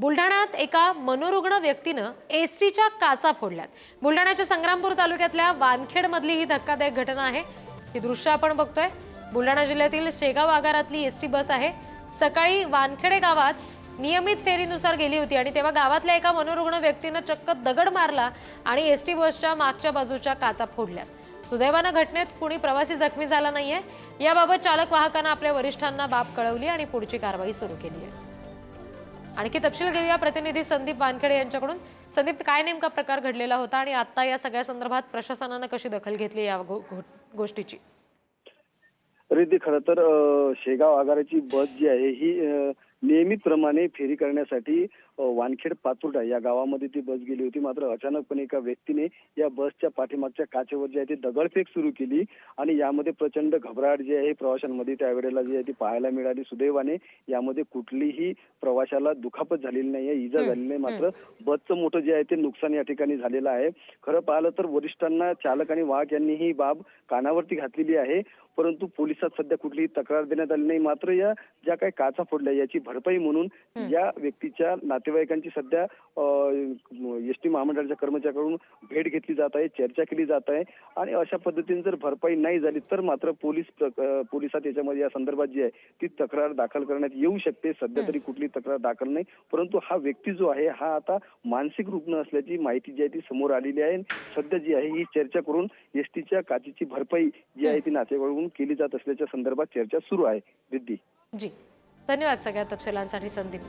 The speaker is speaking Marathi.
बुलढाण्यात एका मनोरुग्ण व्यक्तीनं एस टीच्या काचा फोडल्यात. बुलढाण्याच्या संग्रामपूर तालुक्यातल्या वानखेडमधली ही धक्कादायक घटना आहे. ही दृश्य आपण बघतोय. बुलढाणा जिल्ह्यातील शेगाव आगारातली एस टी बस आहे. सकाळी वानखेडे गावात नियमित फेरीनुसार गेली होती आणि तेव्हा गावातल्या एका मनोरुग्ण व्यक्तीनं चक्क दगड मारला आणि एस टी बसच्या मागच्या बाजूच्या काचा फोडल्या सुदैवानं घटनेत कुणी प्रवासी जखमी झाला नाहीये. याबाबत चालक वाहकानं आपल्या वरिष्ठांना बाब कळवली आणि पुढची कारवाई सुरू केली आहे. आणखी तपशील घेऊया. प्रतिनिधी संदीप वानखेडे यांच्याकडून. संदीप काय नेमका प्रकार घडलेला होता आणि आता या सगळ्या संदर्भात प्रशासनानं कशी दखल घेतली या गोष्टीची? रिद्धी खरं तर शेगाव आगाराची बस जी आहे ही नियमितप्रमाणे फेरी करण्यासाठी वानखेड पातुर्डा या गावामध्ये ती बस गेली होती. मात्र अचानकपणे एका व्यक्तीने या बसच्या पाठीमागच्या काचेवर जी आहे ती दगडफेक सुरू केली आणि यामध्ये प्रचंड घबराट जी आहे प्रवाशांमध्ये त्यावेळेला जी आहे ती पाहायला मिळाली. सुदैवाने यामध्ये कुठलीही प्रवाशाला दुखापत झालेली नाहीये इजा झालेली नाही. मात्र बसचं मोठं जे आहे ते नुकसान या ठिकाणी झालेलं आहे. खरं पाहिलं तर वरिष्ठांना चालक आणि वाहक यांनी ही बाब कानावरती घातलेली आहे. परंतु पोलिसात सध्या कुठलीही तक्रार देण्यात आली नाही. मात्र या ज्या काही काचा फोडल्या याची भरपाई म्हणून या व्यक्तीच्या नातेवाईकांची सध्या एस टी महामंडळाच्या कर्मचाऱ्याकडून भेट घेतली जात आहे चर्चा केली जात आहे. आणि अशा पद्धतीने जर भरपाई नाही झाली तर मात्र पोलीस पोलिसात याच्यामध्ये या संदर्भात जी आहे ती तक्रार दाखल करण्यात येऊ शकते. सध्या तरी कुठली तक्रार दाखल नाही. परंतु हा व्यक्ती जो आहे हा आता मानसिक रुग्ण असल्याची माहिती जी आहे ती समोर आलेली आहे. सध्या जी आहे ही चर्चा करून एस टीच्या काचीची भरपाई जी आहे ती नातेवाईकडून केली जात असल्याच्या संदर्भात चर्चा सुरू आहे. रिद्धी. जी. धन्यवाद सगळ्या तपशिलांसाठी संदीप.